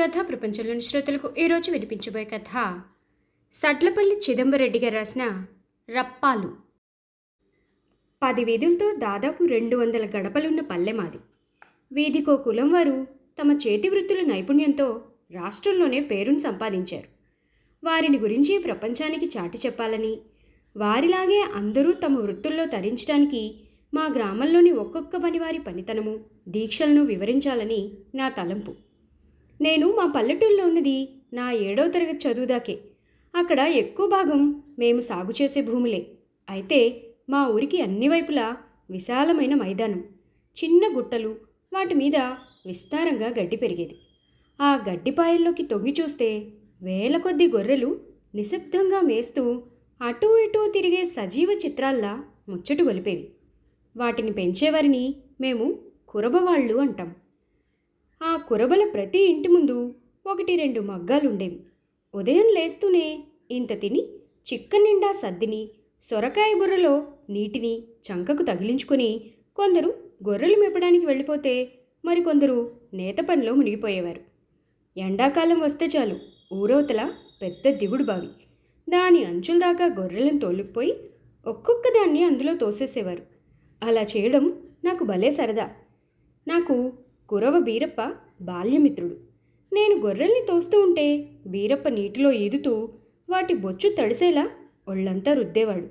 కథ ప్రపంచంలోని శ్రోతలకు ఈరోజు వినిపించబోయే కథ. సడ్లపల్లి చిదంబరెడ్డి గారు రాసిన రప్పాలు. పది వీధులతో దాదాపు రెండు వందల గడపలున్న పల్లె మాది. వీధికో కులం వారు తమ చేతి వృత్తుల నైపుణ్యంతో రాష్ట్రంలోనే పేరును సంపాదించారు. వారిని గురించి ప్రపంచానికి చాటి చెప్పాలని వారిలాగే అందరూ తమ వృత్తుల్లో తరించడానికి మా గ్రామంలోని ఒక్కొక్క పనివారి పనితనము దీక్షలను వివరించాలని నా తలంపు. నేను మా పల్లెటూరులో ఉన్నది నా ఏడవ తరగతి చదువుదాకే. అక్కడ ఎక్కువ భాగం మేము సాగు చేసే భూములే. అయితే మా ఊరికి అన్ని వైపులా విశాలమైన మైదానం చిన్న గుట్టలు వాటి మీద విస్తారంగా గడ్డి పెరిగేది. ఆ గడ్డిపాయల్లోకి తొంగి చూస్తే వేల కొద్ది గొర్రెలు నిశ్శబ్దంగా మేస్తూ అటూ ఇటూ తిరిగే సజీవ చిత్రాల్లా ముచ్చటు గొలిపేవి. వాటిని పెంచేవారిని మేము కురబవాళ్ళు అంటాం. ఆ కురబల ప్రతి ఇంటి ముందు ఒకటి రెండు మగ్గాలుండేవి. ఉదయం లేస్తూనే ఇంత తిని చిక్క నిండా సద్దిని సొరకాయ బుర్రలో నీటిని చంకకు తగిలించుకొని కొందరు గొర్రెలు మెప్పడానికి వెళ్ళిపోతే మరికొందరు నేత పనిలో మునిగిపోయేవారు. ఎండాకాలం వస్తే చాలు ఊరవతల పెద్ద దిగుడు బావి. దాని అంచుల దాకా గొర్రెలను తోలుకుపోయి ఒక్కొక్క దాన్ని అందులో తోసేసేవారు. అలా చేయడం నాకు భలే సరదా. నాకు కురవ బీరప్ప బాల్యమిత్రుడు. నేను గొర్రెల్ని తోస్తూ ఉంటే బీరప్ప నీటిలో ఈదుతూ వాటి బొచ్చు తడిసేలా ఒళ్ళంతా రుద్దేవాడు.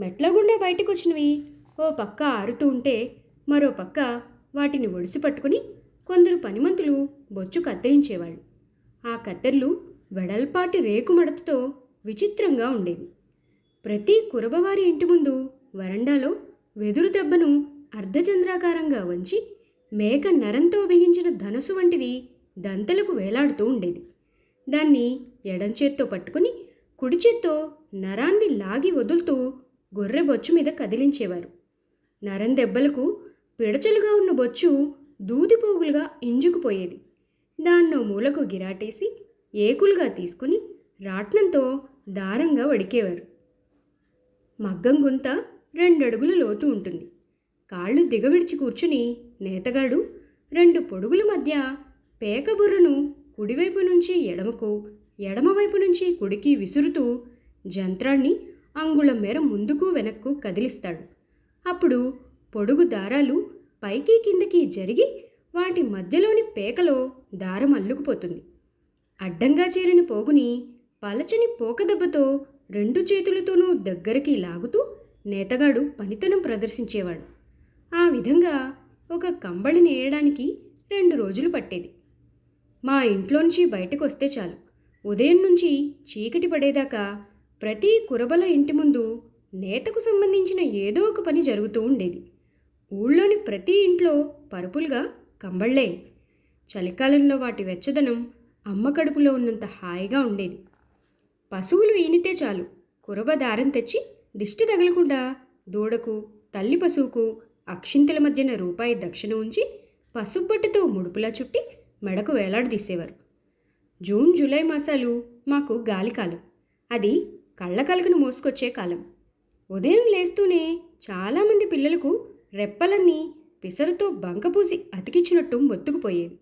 మెట్ల గుండా ఓ పక్క ఆరుతూ ఉంటే మరో పక్క వాటిని ఒడిసి పట్టుకుని కొందరు పనిమంతులు బొచ్చు కత్తిరించేవాళ్ళు. ఆ కత్తెర్లు వెడల్పాటి రేకు మడతతో విచిత్రంగా ఉండేవి. ప్రతి కురబవారి ఇంటి ముందు వరండాలో వెదురు దెబ్బను అర్ధచంద్రాకారంగా వంచి మేక నరంతో బిగించిన ధనుసు వంటిది దంతలకు వేలాడుతూ ఉండేది. దాన్ని ఎడం చేత్తో పట్టుకుని కుడి చేత్తో నరాన్ని లాగి వదులుతూ గొర్రె బొచ్చు మీద కదిలించేవారు. నరం దెబ్బలకు పిడచలుగా ఉన్న బొచ్చు దూదిపోగులుగా ఇంజుకుపోయేది దాన్నో మూలకు గిరాటేసి ఏకులుగా తీసుకుని రాట్నంతో దారంగా వడికేవారు. మగ్గం గుంత రెండడుగుల లోతు ఉంటుంది. కాళ్ళు దిగవిడిచి కూర్చుని నేతగాడు రెండు పొడుగుల మధ్య పేకబుర్రను కుడివైపు నుంచి ఎడమకు ఎడమవైపు నుంచి కుడికి విసురుతూ జంత్రాన్ని అంగుళం మేర ముందుకు వెనక్కు కదిలిస్తాడు. అప్పుడు పొడుగు దారాలు పైకి కిందకి జరిగి వాటి మధ్యలోని పేకలో దారం అల్లుకుపోతుంది. అడ్డంగా చేరిన పోగుని పలచని పోకదెబ్బతో రెండు చేతులతోనూ దగ్గరికి లాగుతూ నేతగాడు పనితనం ప్రదర్శించేవాడు. ఆ విధంగా ఒక కంబళి నేయడానికి రెండు రోజులు పట్టేది. మా ఇంట్లోంచి బయటకు వస్తే చాలు. ఉదయం నుంచి చీకటి పడేదాకా ప్రతి కురబల ఇంటి ముందు నేతకు సంబంధించిన ఏదో ఒక పని జరుగుతూ ఉండేది. ఊళ్ళోని ప్రతి ఇంట్లో పరుపులుగా కంబళ్ళే. చలికాలంలో వాటి వెచ్చదనం అమ్మ కడుపులో ఉన్నంత హాయిగా ఉండేది. పశువులు ఈనితే చాలు. కురబ దారం తెచ్చి దిష్టి తగలకుండా దూడకు తల్లి పశువుకు అక్షింతల మధ్యన రూపాయి దక్షిణ ఉంచి పసుబ్బట్టుతో ముడుపులా చుట్టి మెడకు వేలాడదీసేవారు. జూన్ జూలై మాసాలు మాకు గాలికాలం అది కళ్ళ కలకను మోసుకొచ్చే కాలం. ఉదయం లేస్తూనే చాలామంది పిల్లలకు రెప్పలన్నీ పిసరుతో బంకపూసి అతికిచ్చినట్టు మొత్తుకుపోయేవి.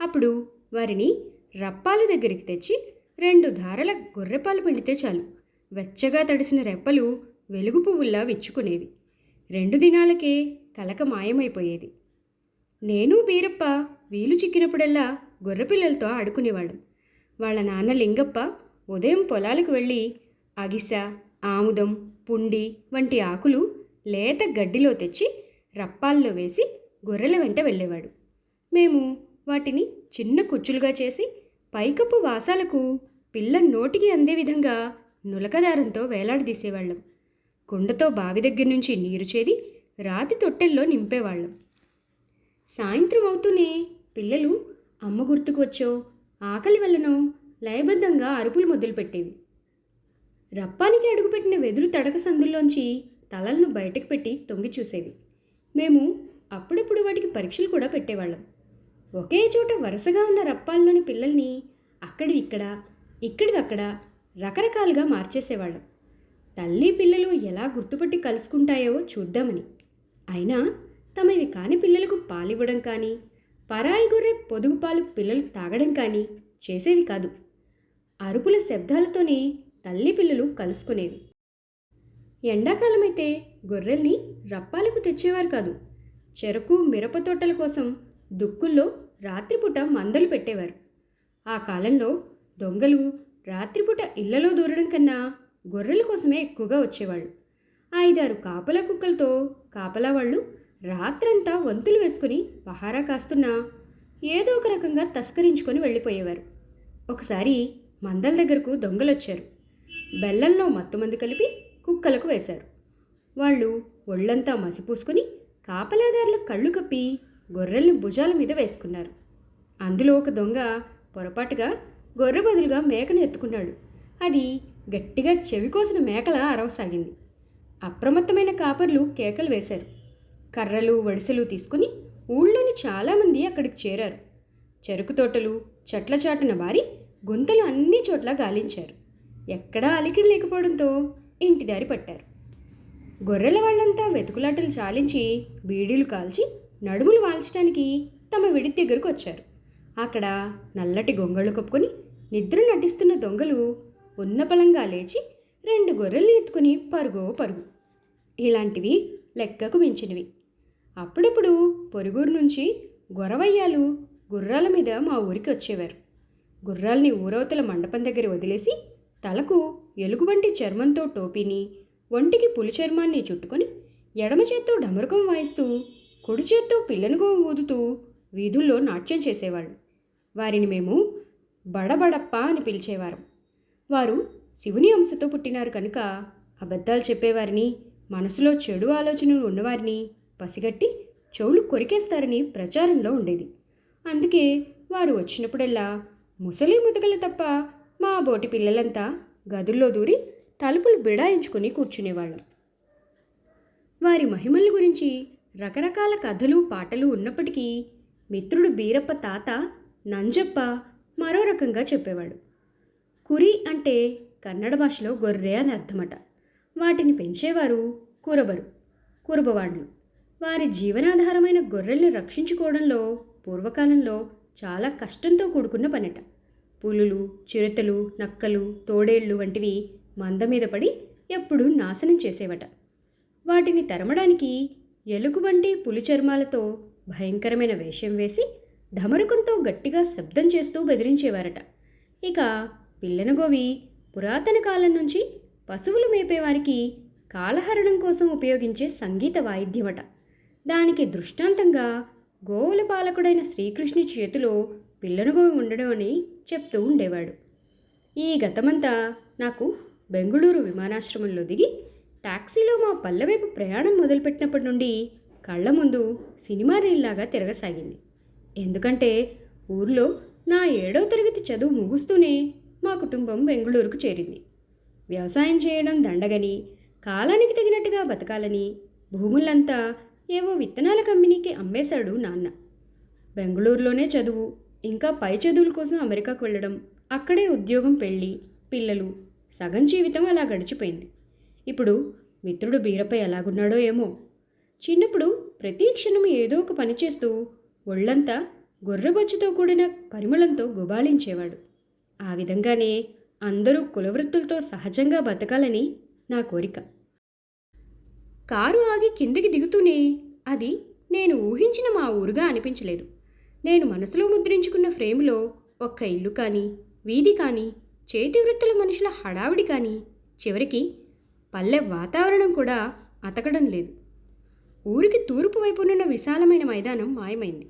అప్పుడు వారిని రప్పాల దగ్గరికి తెచ్చి రెండు ధారల గొర్రెపాలు పిండితే చాలు. వెచ్చగా తడిసిన రెప్పలు వెలుగు పువ్వుల్లా విచ్చుకునేవి. రెండు దినాలకే కలక మాయమైపోయేది. నేను బీరప్ప వీలు చిక్కినప్పుడల్లా గొర్రెపిల్లలతో ఆడుకునేవాళ్ళం. వాళ్ళ నాన్న లింగప్ప ఉదయం పొలాలకు వెళ్ళి అగిస ఆముదం పుండి వంటి ఆకులు లేత గడ్డిలో తెచ్చి రప్పాల్లో వేసి గొర్రెల వెంట వెళ్ళేవాడు. మేము వాటిని చిన్న కుచ్చులుగా చేసి పైకప్పు వాసాలకు పిల్ల నోటికి అందే విధంగా నులకదారంతో వేలాడదీసేవాళ్ళం. కుండతో బావి దగ్గర నుంచి నీరు చేది రాతి తొట్టెల్లో నింపేవాళ్ళం. సాయంత్రం అవుతూనే పిల్లలు అమ్మ గుర్తుకు వచ్చో ఆకలి వల్లనో లయబద్ధంగా అరుపులు మొదలుపెట్టేవి. రప్పానికి అడుగుపెట్టిన వెదురు తడక సందుల్లోంచి తలలను బయటకు పెట్టి తొంగి చూసేవి. మేము అప్పుడప్పుడు వాటికి పరీక్షలు కూడా పెట్టేవాళ్ళం. ఒకే చోట వరుసగా ఉన్న రప్పాల్లోని పిల్లల్ని అక్కడివి ఇక్కడ ఇక్కడివి అక్కడ రకరకాలుగా మార్చేసేవాళ్ళం. తల్లి పిల్లలు ఎలా గుర్తుపట్టి కలుసుకుంటాయో చూద్దామని. అయినా తమవి కాని పిల్లలకు పాలివ్వడం కానీ పరాయి గొర్రె పొదుగు పాలు పిల్లలు తాగడం కానీ చేసేవి కాదు. అరుపుల శబ్దాలతోనే తల్లి పిల్లలు కలుసుకునేవి. ఎండాకాలమైతే గొర్రెల్ని రప్పాలకు తెచ్చేవారు కాదు. చెరకు మిరప తోటల కోసం దుక్కుల్లో రాత్రిపూట మందలు పెట్టేవారు. ఆ కాలంలో దొంగలు రాత్రిపూట ఇళ్ళలో దూరడం కన్నా గొర్రెల కోసమే ఎక్కువగా వచ్చేవాళ్ళు. ఐదారు కాపలా కుక్కలతో కాపలా వాళ్ళు రాత్రంతా వంతులు వేసుకుని పహారా కాస్తున్నా ఏదో ఒక రకంగా తస్కరించుకొని వెళ్ళిపోయేవారు. ఒకసారి మందల దగ్గరకు దొంగలొచ్చారు. బెల్లంలో మత్తుమంది కలిపి కుక్కలకు వేశారు. వాళ్ళు ఒళ్ళంతా మసిపూసుకుని కాపలాదారుల కళ్ళు కప్పి గొర్రెల్ని భుజాల మీద వేసుకున్నారు. అందులో ఒక దొంగ పొరపాటుగా గొర్రె బదులుగా మేకను ఎత్తుకున్నాడు. అది గట్టిగా చెవి కోసిన మేకలా అరవసాగింది. అప్రమత్తమైన కాపర్లు కేకలు వేశారు. కర్రలు వడిసెలు తీసుకుని ఊళ్ళోని చాలామంది అక్కడికి చేరారు. చెరుకు తోటలు చెట్ల చాటున వారి గుంతలు అన్ని చోట్ల గాలించారు. ఎక్కడా అలికిడి లేకపోవడంతో ఇంటి దారి పట్టారు. గొర్రెల వాళ్ళంతా వెతుకులాటలు చాలించి బీడీలు కాల్చి నడుములు వాల్చడానికి తమ విడి దగ్గరకు వచ్చారు. అక్కడ నల్లటి గొంగళ్ళు కప్పుకొని నిద్ర నటిస్తున్న దొంగలు ఉన్నపలంగా లేచి రెండు గొర్రెల్ని ఎత్తుకుని పరుగో పరుగు. ఇలాంటివి లెక్కకు మించినవి. అప్పుడప్పుడు పొరుగురు నుంచి గొరవయ్యాలు గుర్రాల మీద మా ఊరికి వచ్చేవారు. గుర్రాల్ని ఊరవతల మండపం దగ్గర వదిలేసి తలకు ఎలుగుబంటి చర్మంతో టోపీని ఒంటికి పులి చర్మాన్ని చుట్టుకొని ఎడమ చేత్తో డమరుకం వాయిస్తూ కుడి చేత్తో పిల్లనుగో ఊదుతూ వీధుల్లో నాట్యం చేసేవాళ్ళు. వారిని మేము బడబడప్ప అని పిలిచేవారం. వారు శివుని అంశతో పుట్టినారు కనుక అబద్ధాలు చెప్పేవారిని మనసులో చెడు ఆలోచనలు ఉన్నవారిని పసిగట్టి చెవులు కొరికేస్తారని ప్రచారంలో ఉండేది. అందుకే వారు వచ్చినప్పుడల్లా ముసలి ముతకలు తప్ప మా బోటి పిల్లలంతా గదుల్లో దూరి తలుపులు బిడాయించుకుని కూర్చునేవాళ్ళం. వారి మహిమల గురించి రకరకాల కథలు పాటలు ఉన్నప్పటికీ మిత్రుడు బీరప్ప తాత నంజప్ప మరో రకంగా చెప్పేవాడు. కురి అంటే కన్నడ భాషలో గొర్రె అని అర్థమట. వాటిని పెంచేవారు కురబరు కురబవాండ్లు. వారి జీవనాధారమైన గొర్రెల్ని రక్షించుకోవడంలో పూర్వకాలంలో చాలా కష్టంతో కూడుకున్న పనిట. పులులు చిరుతలు నక్కలు తోడేళ్ళు వంటివి మంద మీద పడి ఎప్పుడూ నాశనం చేసేవట. వాటిని తరమడానికి ఎలుగుబంటి పులి చర్మాలతో భయంకరమైన వేషం వేసి ధమరుకంతో గట్టిగా శబ్దం చేస్తూ బెదిరించేవారట. ఇక పిల్లనగోవి పురాతన కాలం నుంచి పశువులు మేపేవారికి కాలహరణం కోసం ఉపయోగించే సంగీత వాయిద్యమట. దానికి దృష్టాంతంగా గోవుల పాలకుడైన శ్రీకృష్ణుని చేతిలో పిల్లనుగోవి ఉండడం అని చెప్తూ ఉండేవాడు. ఈ గతమంతా నాకు బెంగుళూరు విమానాశ్రమంలో దిగి టాక్సీలో మా పల్లెవైపు ప్రయాణం మొదలుపెట్టినప్పటి నుండి కళ్ళ ముందు సినిమా రీల్లాగా తిరగసాగింది. ఎందుకంటే ఊర్లో నా ఏడో తరగతి చదువు ముగుస్తూనే మా కుటుంబం బెంగళూరుకు చేరింది. వ్యవసాయం చేయడం దండగని కాలానికి తగినట్టుగా బతకాలని భూములంతా ఏవో విత్తనాల కంపెనీకి అమ్మేశాడు నాన్న. బెంగళూరులోనే చదువు ఇంకా పై చదువుల కోసం అమెరికాకు వెళ్ళడం అక్కడే ఉద్యోగం పెళ్ళి పిల్లలు సగం జీవితం అలా గడిచిపోయింది. ఇప్పుడు మిత్రుడు బీరపై ఎలాగున్నాడో ఏమో. చిన్నప్పుడు ప్రతి క్షణం ఏదో ఒక పని చేస్తూ ఒళ్ళంతా గొర్రెబొచ్చుతో కూడిన పరిమళంతో గుబాళించేవాడు ఆ విధంగానే అందరూ కులవృత్తులతో సహజంగా బతకాలని నా కోరిక. కారు ఆగి కిందికి దిగుతూనే అది నేను ఊహించిన మా ఊరుగా అనిపించలేదు. నేను మనసులో ముద్రించుకున్న ఫ్రేమ్లో ఒక్క ఇల్లు కానీ వీధి కానీ చేతి వృత్తుల మనుషుల హడావిడి కానీ చివరికి పల్లె వాతావరణం కూడా అతకడం లేదు. ఊరికి తూర్పు వైపునున్న విశాలమైన మైదానం మాయమైంది.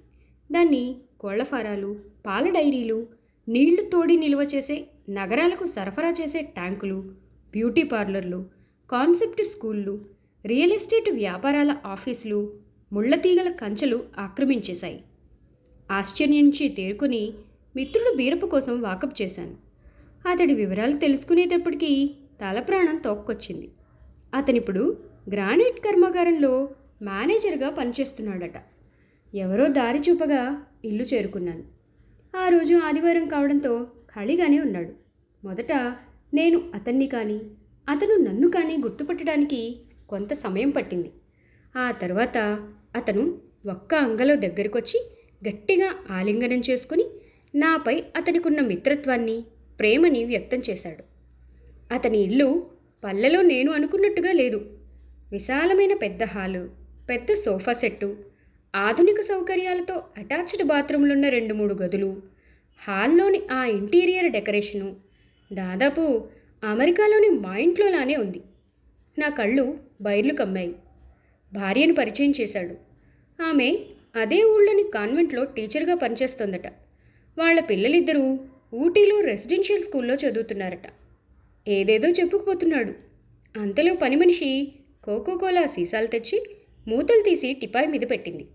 దాన్ని కోళ్ళ ఫారాలు పాల డైరీలు నీళ్ళు తోడి నిల్వ చేసే నగరాలకు సరఫరా చేసే ట్యాంకులు బ్యూటీ పార్లర్లు కాన్సెప్ట్ స్కూళ్ళు రియల్ ఎస్టేట్ వ్యాపారాల ఆఫీసులు ముళ్ళతీగల కంచెలు ఆక్రమించేశాయి. ఆశ్చర్యించి తేరుకొని మిత్రుడు బీరపు కోసం వాకప్ చేశాను. అతడి వివరాలు తెలుసుకునేటప్పటికీ తల ప్రాణం తోక్కొచ్చింది. అతనిప్పుడు గ్రానైట్ కర్మాగారంలో మేనేజర్గా పనిచేస్తున్నాడట. ఎవరో దారి చూపగా ఇల్లు చేరుకున్నాను. ఆ రోజు ఆదివారం కావడంతో ఖాళీగానే ఉన్నాడు. మొదట నేను అతన్ని కానీ అతను నన్ను కానీ గుర్తుపట్టడానికి కొంత సమయం పట్టింది. ఆ తర్వాత అతను ఒక్క అంగలో దగ్గరికొచ్చి గట్టిగా ఆలింగనం చేసుకుని నాపై అతనికున్న మిత్రత్వాన్ని ప్రేమని వ్యక్తం చేశాడు. అతని ఇల్లు పల్లెలో నేను అనుకున్నట్టుగా లేదు. విశాలమైన పెద్ద హాలు పెద్ద సోఫా సెట్టు ఆధునిక సౌకర్యాలతో అటాచ్డ్ బాత్రూమ్లున్న రెండు మూడు గదులు హాల్లోని ఆ ఇంటీరియర్ డెకరేషను దాదాపు అమెరికాలోని మా ఇంట్లోలానే ఉంది. నా కళ్ళు బైర్లు కమ్మాయి. భార్యను పరిచయం చేశాడు. ఆమె అదే ఊళ్ళోని కాన్వెంట్లో టీచర్గా పనిచేస్తోందట. వాళ్ళ పిల్లలిద్దరూ ఊటీలో రెసిడెన్షియల్ స్కూల్లో చదువుతున్నారట. ఏదేదో చెప్పుకుపోతున్నాడు. అంతలో పని మనిషి కోకోకోలా సీసాలు తెచ్చి మూతలు తీసి టిపాయ్ మీద పెట్టింది.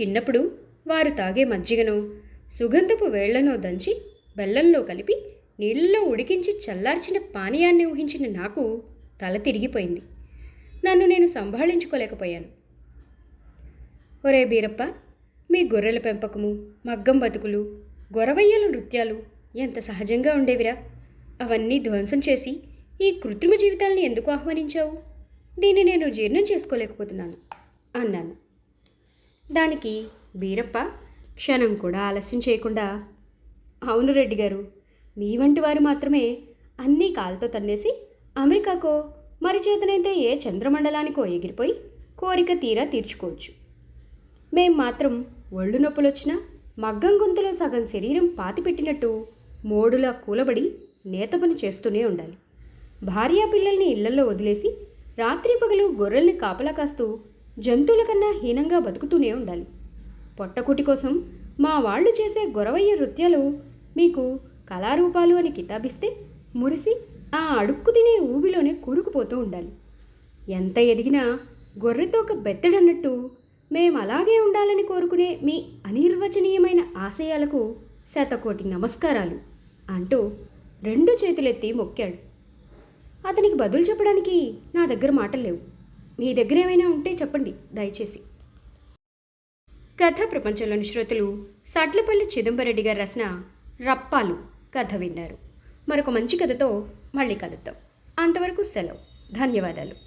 చిన్నప్పుడు వారు తాగే మజ్జిగను సుగంధపు వేళ్ళను దంచి బెల్లంలో కలిపి నీళ్ళలో ఉడికించి చల్లార్చిన పానీయాన్ని ఊహించిన నాకు తల తిరిగిపోయింది. నన్ను నేను సంభాళించుకోలేకపోయాను. ఒరే బీరప్ప మీ గొర్రెల పెంపకము మగ్గం బతుకులు గొరవయ్యల నృత్యాలు ఎంత సహజంగా ఉండేవిరా? అవన్నీ ధ్వంసం చేసి ఈ కృత్రిమ జీవితాల్ని ఎందుకు ఆహ్వానించావు? దీన్ని నేను జీర్ణం చేసుకోలేకపోతున్నాను అన్నాను. దానికి బీరప్ప క్షణం కూడా ఆలస్యం చేయకుండా అవును రెడ్డి గారు మీ వంటి వారు మాత్రమే అన్నీ కాలుతో తన్నేసి అమెరికాకో మరి చేతనైతే ఏ చంద్రమండలానికో ఎగిరిపోయి కోరిక తీరా తీర్చుకోవచ్చు. మేం మాత్రం ఒళ్ళు నొప్పులొచ్చినా మగ్గం గొంతులో సగం శరీరం పాతిపెట్టినట్టు మోడులా కూలబడి నేత పని చేస్తూనే ఉండాలి. భార్యా పిల్లల్ని ఇళ్ళలో వదిలేసి రాత్రి పగలు గొర్రెల్ని కాపలా కాస్తూ జంతువుల కన్నా హీనంగా బతుకుతూనే ఉండాలి. పొట్టకుటి కోసం మా వాళ్ళు చేసే గొరవయ్య నృత్యాలు మీకు కళారూపాలు అని కితాబిస్తే మురిసి ఆ అడుక్కు తినే ఊబిలోనే కూరుకుపోతూ ఉండాలి. ఎంత ఎదిగినా గొర్రెతో ఒక బెత్తడన్నట్టు మేము అలాగే ఉండాలని కోరుకునే మీ అనిర్వచనీయమైన ఆశయాలకు శతకోటి నమస్కారాలు అంటూ రెండు చేతులెత్తి మొక్కాడు. అతనికి బదులు చెప్పడానికి నా దగ్గర మాటలు లేవు. మీ దగ్గర ఏమైనా ఉంటే చెప్పండి దయచేసి. కథ ప్రపంచంలోని శ్రోతలు సట్లపల్లి చిదంబరెడ్డి గారు రాసిన రప్పాలు కథ విన్నారు. మరొక మంచి కథతో మళ్ళీ కలుద్దాం. అంతవరకు సెలవు. ధన్యవాదాలు.